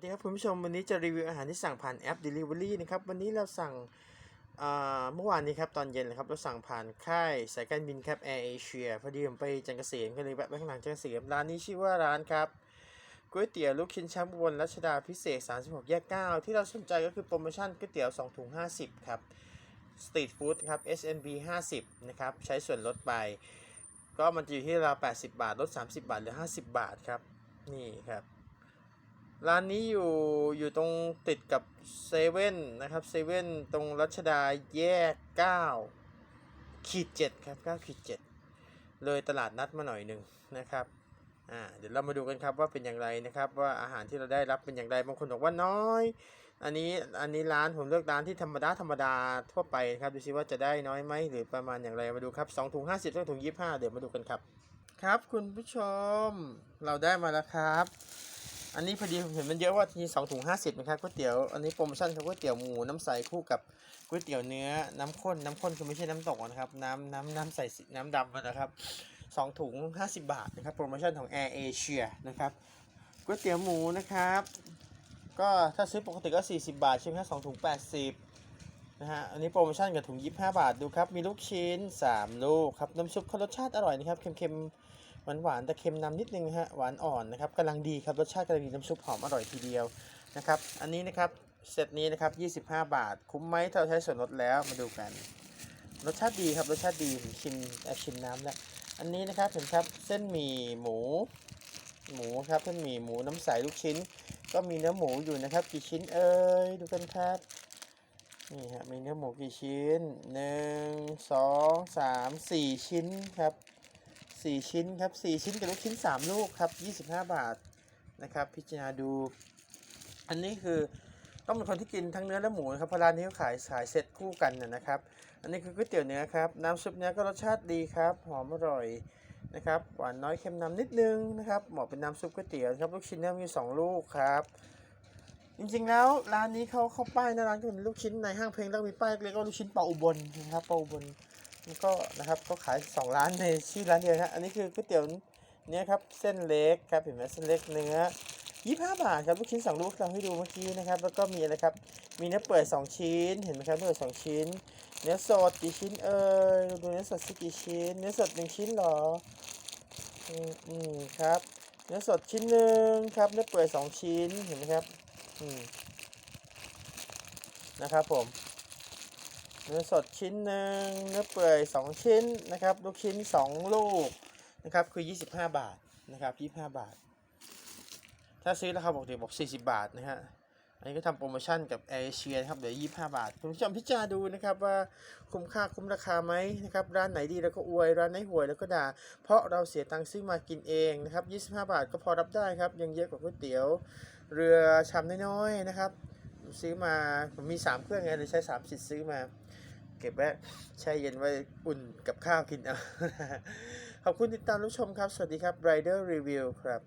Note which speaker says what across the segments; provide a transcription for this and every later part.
Speaker 1: สดีครับคุณผู้ชมวันนี้จะรีวิวอาหารที่สั่งผ่านแอป Delivery นะครับวันนี้เราสั่งเมื่อวานนี้ครับตอนเย็นนะครับเราสั่งผ่านค่ายสายการบินครับ Air Asia พอดีผมไปจันทร์เกษมก็เลยแวะไปข้างหลังจันเกษมร้านนี้ชื่อว่าร้านครับก๋วยเตี๋ยวลูกชิ้นช้างบนรัชดาพิเศษ 36 แยก 9 ที่เราสนใจก็คือโปรโมชั่นก๋วยเตี๋ยว2ถุง50 ครับสตรีทฟู้ดครับ SNB 50 นะครับใช้ส่วนลดไป ก็มันจะอยู่ที่ราว80 บาทลด 30 บาทเหลือ 50 บาทครับนี่ครับ ร้านนี้อยู่อยู่ตรงติดกับเซเว่นนะครับเซเว่นตรงรัชดาแยก9ขีด7ครับ9ขีด7เลยตลาดนัดมาหน่อยหนึ่งนะครับอ่าเดี๋ยวเรามาดูกันครับว่าเป็นอย่างไรนะครับ ว่าอาหารที่เราได้รับเป็นอย่างไรบางคนบอกว่าน้อย อันนี้อันนี้ร้านผมเลือกร้านที่ธรรมดาธรรมดาทั่วไปครับดูซิว่าจะได้น้อยไหมหรือประมาณอย่างไรมาดูครับ2ถุง50 2ถุง25 เดี๋ยวมาดูกันครับ ครับคุณผู้ชมเราได้มาแล้วครับ อันนี้พอดีผมเห็นมันเยอะว่าทีสองถุงห้าสิบนะครับก๋วยเตี๋ยวอันนี้โปรโมชั่นครับก๋วยเตี๋ยวหมูน้ำใสคู่กับก๋วยเตี๋ยวเนื้อน้ำข้นน้ำข้นคือไม่ใช่น้ำตกนะครับน้ำน้ำน้ำใสน้ำดำนะครับสองถุงห้าสิบบาทนะครับโปรโมชั่นของ Air Asia นะครับก๋วยเตี๋ยวหมูนะครับก็ถ้าซื้อปกติก็40บาทใช่ไหมครับสองถุง80นะฮะอันนี้โปรโมชั่นกับถุง25บห้าบาทดูครับมีลูกชิ้น3ลูกครับน้ำซุปเขารสชาติอร่อยนะครับเค็มๆ หวานหวานๆแต่เค็มนำนิดนึงฮะหวานอ่อนนะครับกำลังดีครับรสชาติกำลังดีน้ำซุปหอมอร่อยทีเดียวนะครับ อันนี้นะครับเซตนี้นะครับ 25 บาท คุ้มไหมถ้าเราใช้ส่วนลดแล้วมาดูกัน รสชาติดีครับรสชาติดีผมชิมแอบชิมน้ำแล้วอันนี้นะครับเห็นครับเส้นหมี่หมู หมูครับเส้นหมี่หมูน้ำใสลูกชิ้น ก็มีเนื้อหมูอยู่นะครับ กี่ชิ้นเอ่ยดูกันครับนี่ฮะมีเนื้อหมูกี่ชิ้นหนึ่งสองสามสี่ชิ้นครับ สี่ชิ้นครับสี่ชิ้นกับลูกชิ้นสามลูกครับยี่สิบห้าบาทนะครับ พิจารณาดู อันนี้คือต้องเป็นคนที่กินทั้งเนื้อและหมูครับเพราะร้านนี้เขาขายขายเซตคู่กันนะนะครับ อันนี้คือก๋วยเตี๋ยวเนื้อครับ น้ำซุปเนื้อก็รสชาติดีครับ หอมอร่อยนะครับหวานน้อยเค็มน้ำนิดนึงนะครับเหมาะเป็นน้ำซุปก๋วยเตี๋ยวครับลูกชิ้นเนื้อมีสองลูกครับจริงๆแล้วร้านนี้เขาเขาป้ายหนะร้านก็เป็นลูกชิ้นในห้างเพลงแล้วมีป้ายเล็กว่าลูกชิ้นปลาอุบลนะครับปลาอุบล ก็นะครับก็ขายสองร้านในชื่อร้านเดียวนะอันนี้คือก๋วยเตี๋ยวเนื้อครับเส้นเล็กครับเห็นไหมเส้นเล็กเนื้อยี่ห้าบาทครับลูกชิ้นสองลูกเราให้ดูเมื่อกี้นะครับ แล้วก็มีอะไรครับ มีเนื้อเปื่อยสองชิ้น เห็นไหมครับเนื้อเปื่อยสองชิ้น เนื้อสดกี่ชิ้นเอ่ยดูเนื้อสดสิกี่ชิ้น เนื้อสดหนึ่งชิ้นเหรออืมอืมครับ เนื้อสดชิ้นหนึ่งครับ เนื้อเปื่อยสองชิ้นเห็นไหมครับอืมนะครับผม เนื้อสดชิ้นหนึ่งเนื้อเปื่อย 2 ชิ้นนะครับ ลูกชิ้น 2 ลูกนะครับคือ 25 บาทนะครับ25 บาท ถ้าซื้อราคาปกติบอก 40 บาทนะฮะอันนี้ก็ทำโปรโมชั่นกับเอเชียนครับเดี๋ยว25บาท คุณผู้ชมพิจารณาดูนะครับว่าคุ้มค่าคุ้มราคาไหมนะครับร้านไหนดีแล้วก็อวยร้านไหนห่วยแล้วก็ด่า เพราะเราเสียตังค์ซื้อมากินเองนะครับ25 บาทก็พอรับได้ครับยังเยอะกว่าก๋วยเตี๋ยว เรือชามน้อยๆนะครับ ซื้อมาผมมีสามเครื่องไงเลยใช้สามสิทธิ์ซื้อมา เก็บไว้แช่เย็นไว้อุ่นกับข้าวกินเอาขอบคุณติดตามรับชมครับ สวัสดีครับ Rider Review ครับ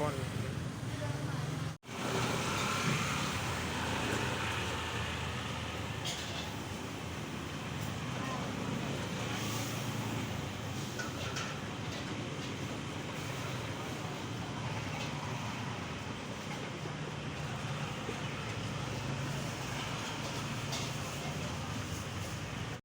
Speaker 1: บอล